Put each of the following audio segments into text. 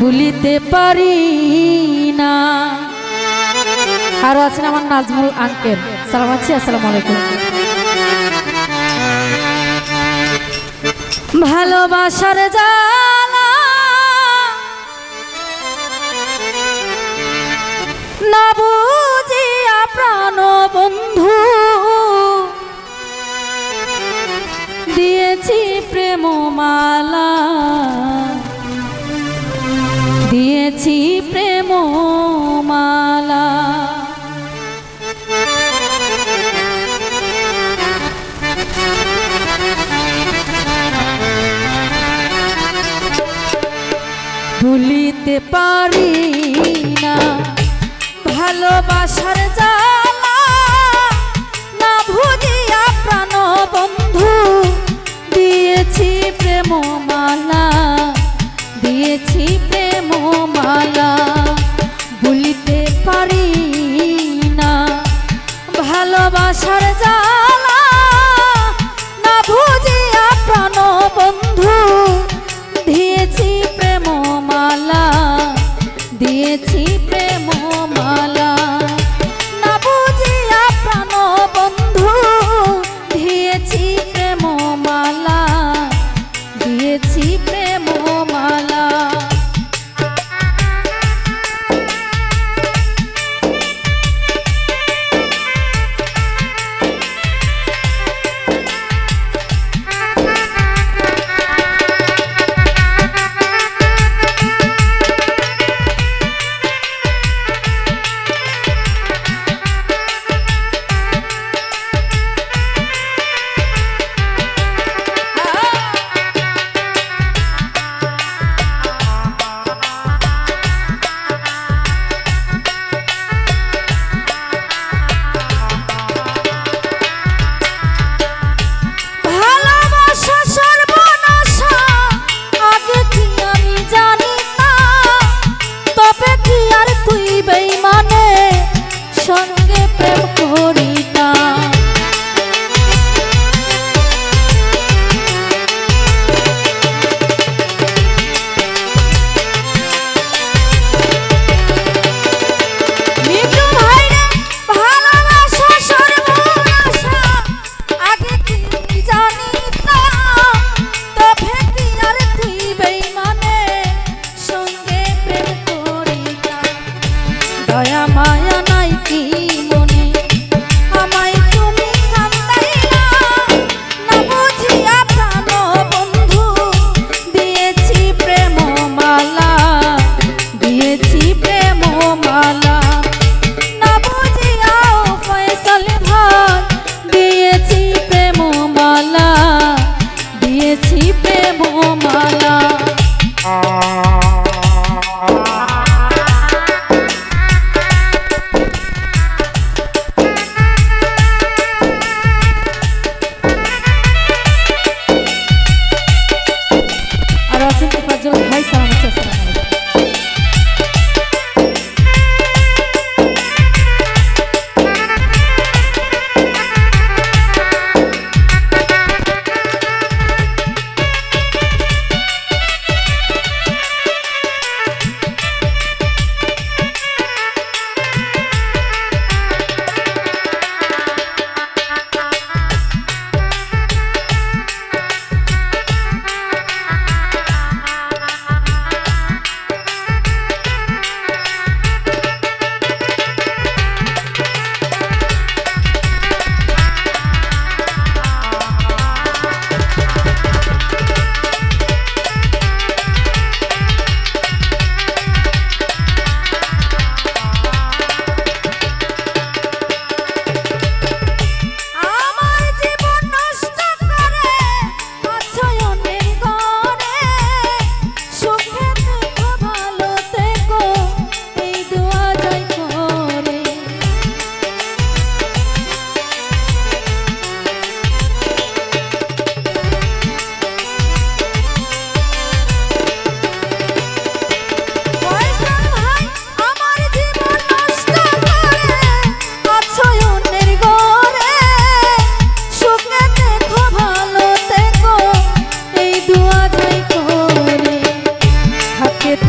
ভুলিতে পারি না। আরও আছেন আমার নাজমুল আঙ্কেল। সালাম আছি, আসসালাম আলাইকুম। ভালোবাসার জালা না ভুলিতে পারি না। ভালোবাসার জ্বালা না ভুলিয়া প্রাণ বন্ধু, দিয়েছি প্রেম মালা দিয়েছি প্রেম মালা ভুলিতে পারি वाला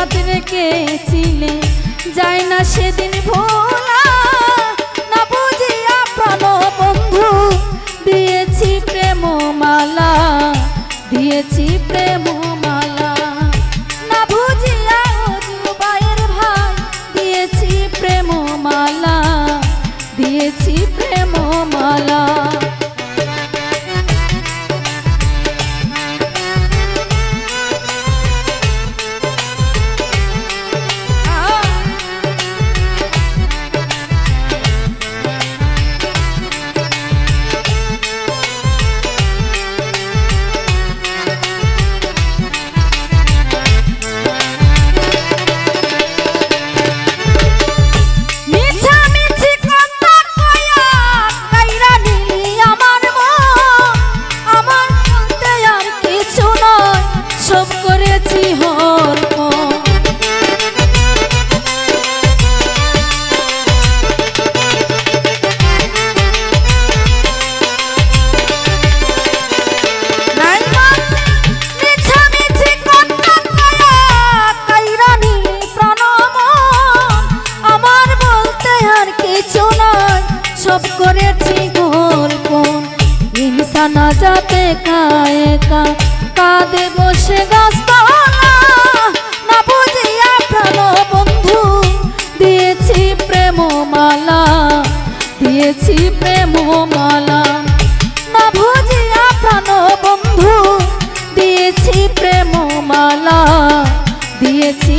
হাত রেখেছিলে, যায় না সেদিন ভোলা। না বুঝিয়া প্রাণ বন্ধু, দিয়েছি প্রেম মালা দিয়েছি প্রেম না দিয়েছি প্রেম মালা দিয়েছি প্রেম মালা গেছি গোল কোন ইনসানা যাতে কায়েকা কাঁদে বসে গাছতলা। না বুঝিয়া প্রাণ বন্ধু, দিয়েছি প্রেম মালা দিয়েছি প্রেম মালা না বুঝিয়া প্রাণ বন্ধু, দিয়েছি প্রেম মালা দিয়েছি